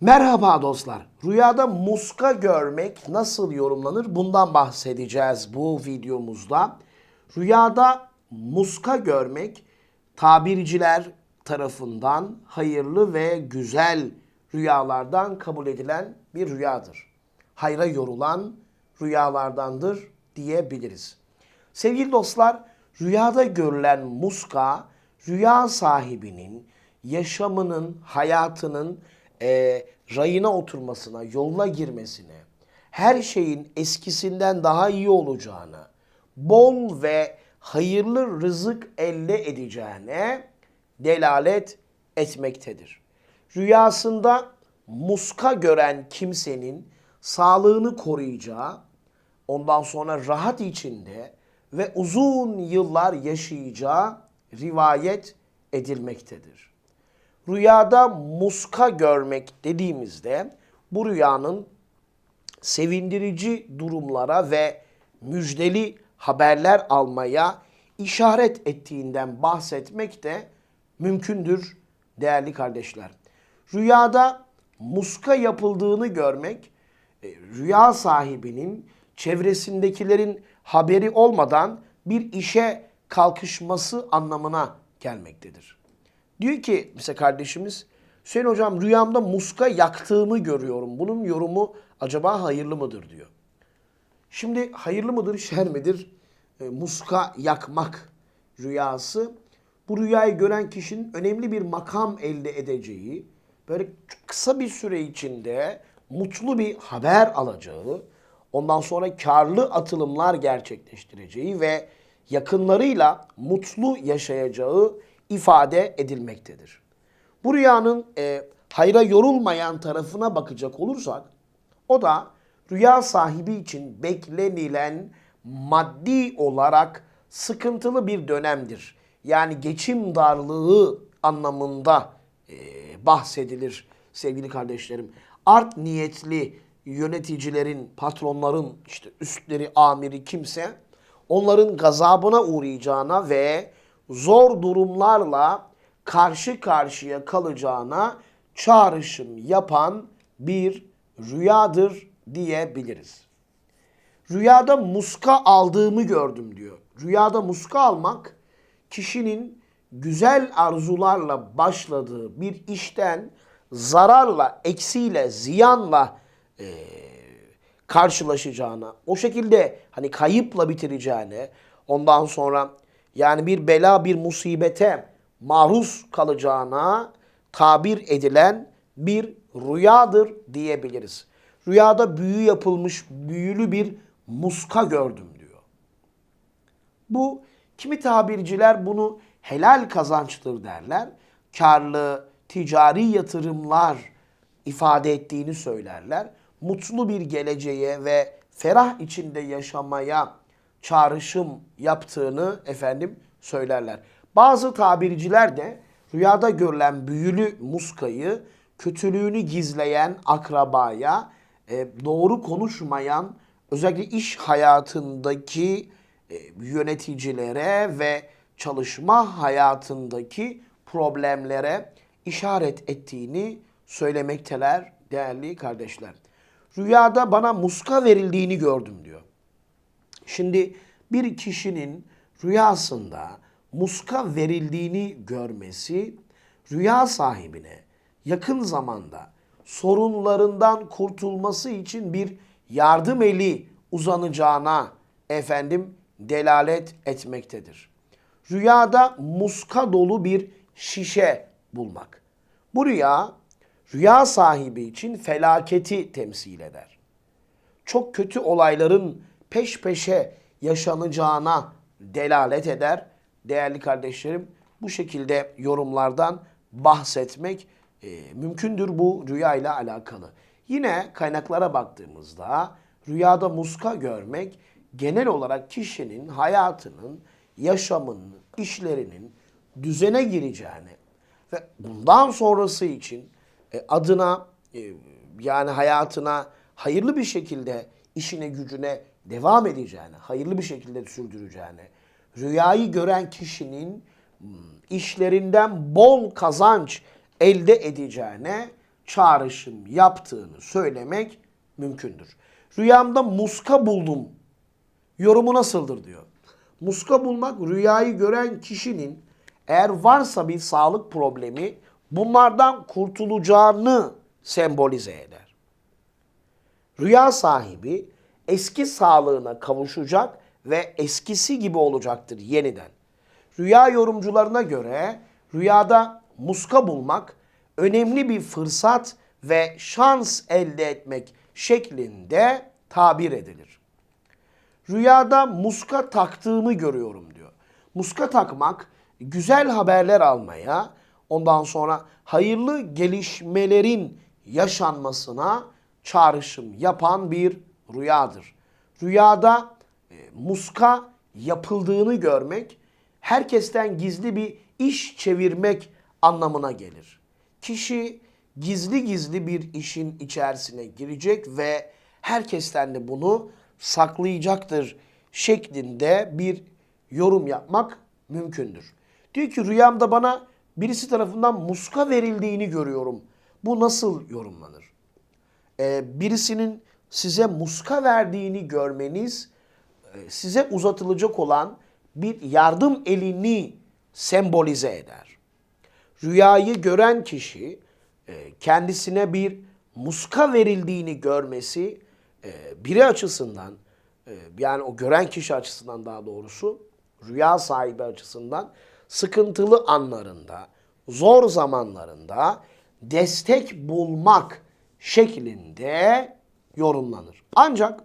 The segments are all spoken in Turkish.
Merhaba dostlar. Rüyada muska görmek nasıl yorumlanır? Bundan bahsedeceğiz bu videomuzda. Rüyada muska görmek tabirciler tarafından hayırlı ve güzel rüyalardan kabul edilen bir rüyadır. Hayra yorulan rüyalardandır diyebiliriz. Sevgili dostlar, rüyada görülen muska, rüya sahibinin yaşamının, hayatının e, rayına oturmasına, yoluna girmesine, her şeyin eskisinden daha iyi olacağını, bol ve hayırlı rızık elde edeceğine delalet etmektedir. Rüyasında muska gören kimsenin sağlığını koruyacağı, ondan sonra rahat içinde ve uzun yıllar yaşayacağı rivayet edilmektedir. Rüyada muska görmek dediğimizde bu rüyanın sevindirici durumlara ve müjdeli haberler almaya işaret ettiğinden bahsetmek de mümkündür değerli kardeşler. Rüyada muska yapıldığını görmek e, rüya sahibinin çevresindekilerin haberi olmadan bir işe kalkışması anlamına gelmektedir. Diyor ki mesela kardeşimiz Hüseyin hocam rüyamda muska yaktığımı görüyorum. Bunun yorumu acaba hayırlı mıdır diyor. Şimdi hayırlı mıdır, şer midir? E, muska yakmak rüyası. Bu rüyayı gören kişinin önemli bir makam elde edeceği, böyle kısa bir süre içinde mutlu bir haber alacağı, ondan sonra karlı atılımlar gerçekleştireceği ve yakınlarıyla mutlu yaşayacağı ifade edilmektedir. Bu rüyanın e, hayra yorulmayan tarafına bakacak olursak, o da rüya sahibi için beklenilen maddi olarak sıkıntılı bir dönemdir. Yani geçim darlığı anlamında e, bahsedilir sevgili kardeşlerim. Art niyetli yöneticilerin, patronların, işte üstleri, amiri kimse onların gazabına uğrayacağına ve zor durumlarla karşı karşıya kalacağına çağrışım yapan bir rüyadır diyebiliriz. Rüyada muska aldığımı gördüm diyor. Rüyada muska almak kişinin güzel arzularla başladığı bir işten zararla, eksiyle, ziyanla e, karşılaşacağına, o şekilde hani kayıpla bitireceğine, ondan sonra yani bir bela, bir musibete maruz kalacağına tabir edilen bir rüyadır diyebiliriz. Rüyada büyü yapılmış büyülü bir muska gördüm diyor. Bu kimi tabirciler bunu helal kazançtır derler. Karlı ticari yatırımlar ifade ettiğini söylerler. Mutlu bir geleceğe ve ferah içinde yaşamaya çağrışım yaptığını efendim söylerler. Bazı tabirciler de rüyada görülen büyülü muskayı kötülüğünü gizleyen akrabaya, e, doğru konuşmayan özellikle iş hayatındaki e, yöneticilere ve çalışma hayatındaki problemlere işaret ettiğini söylemekteler değerli kardeşler. Rüyada bana muska verildiğini gördüm diyor. Şimdi bir kişinin rüyasında muska verildiğini görmesi rüya sahibine yakın zamanda sorunlarından kurtulması için bir yardım eli uzanacağına efendim delalet etmektedir. Rüyada muska dolu bir şişe bulmak. Bu rüya rüya sahibi için felaketi temsil eder. Çok kötü olayların peş peşe yaşanacağına delalet eder. Değerli kardeşlerim bu şekilde yorumlardan bahsetmek e, mümkündür bu rüya ile alakalı. Yine kaynaklara baktığımızda rüyada muska görmek genel olarak kişinin hayatının, yaşamının, işlerinin düzene gireceğini ve bundan sonrası için e, adına e, yani hayatına hayırlı bir şekilde işine gücüne devam edeceğini, hayırlı bir şekilde sürdüreceğini, rüyayı gören kişinin hmm, işlerinden bol kazanç elde edeceğine çağrışım yaptığını söylemek mümkündür. Rüyamda muska buldum. Yorumu nasıldır diyor. Muska bulmak rüyayı gören kişinin eğer varsa bir sağlık problemi bunlardan kurtulacağını sembolize eder. Rüya sahibi eski sağlığına kavuşacak ve eskisi gibi olacaktır yeniden. Rüya yorumcularına göre rüyada muska bulmak önemli bir fırsat ve şans elde etmek şeklinde tabir edilir. Rüyada muska taktığımı görüyorum diyor. Muska takmak güzel haberler almaya, ondan sonra hayırlı gelişmelerin yaşanmasına çağrışım yapan bir rüyadır. Rüyada e, muska yapıldığını görmek herkesten gizli bir iş çevirmek anlamına gelir. Kişi gizli gizli bir işin içerisine girecek ve herkesten de bunu saklayacaktır şeklinde bir yorum yapmak mümkündür. Diyor ki rüyamda bana birisi tarafından muska verildiğini görüyorum. Bu nasıl yorumlanır? Ee, birisinin size muska verdiğini görmeniz e, size uzatılacak olan bir yardım elini sembolize eder. Rüyayı gören kişi e, kendisine bir muska verildiğini görmesi e, biri açısından yani o gören kişi açısından daha doğrusu rüya sahibi açısından sıkıntılı anlarında, zor zamanlarında destek bulmak şeklinde yorumlanır. Ancak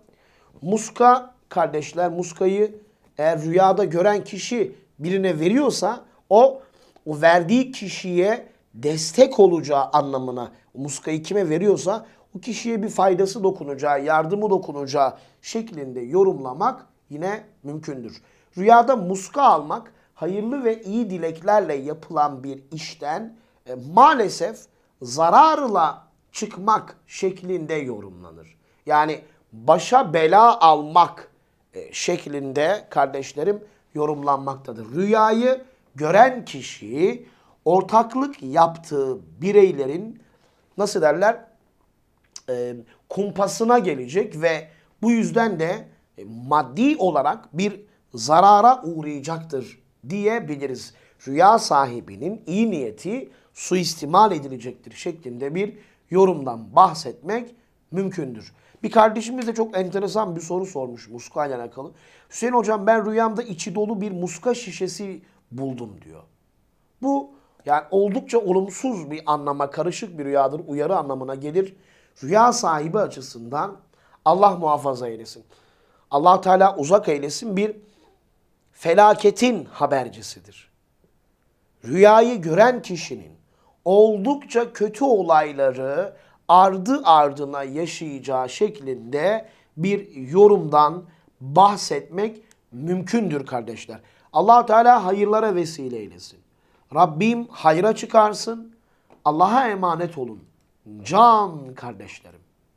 muska kardeşler muskayı eğer rüyada gören kişi birine veriyorsa o o verdiği kişiye destek olacağı anlamına muskayı kime veriyorsa o kişiye bir faydası dokunacağı, yardımı dokunacağı şeklinde yorumlamak yine mümkündür. Rüyada muska almak hayırlı ve iyi dileklerle yapılan bir işten e, maalesef zararla çıkmak şeklinde yorumlanır. Yani başa bela almak e, şeklinde kardeşlerim yorumlanmaktadır. Rüyayı gören kişi ortaklık yaptığı bireylerin nasıl derler e, kumpasına gelecek ve bu yüzden de e, maddi olarak bir zarara uğrayacaktır diyebiliriz. Rüya sahibinin iyi niyeti suistimal edilecektir şeklinde bir yorumdan bahsetmek mümkündür. Bir kardeşimiz de çok enteresan bir soru sormuş muska ile alakalı. Hüseyin hocam ben rüyamda içi dolu bir muska şişesi buldum diyor. Bu yani oldukça olumsuz bir anlama karışık bir rüyadır. Uyarı anlamına gelir. Rüya sahibi açısından Allah muhafaza eylesin. allah Teala uzak eylesin bir felaketin habercisidir. Rüyayı gören kişinin oldukça kötü olayları ardı ardına yaşayacağı şeklinde bir yorumdan bahsetmek mümkündür kardeşler. allah Teala hayırlara vesile eylesin. Rabbim hayra çıkarsın. Allah'a emanet olun. Can kardeşlerim.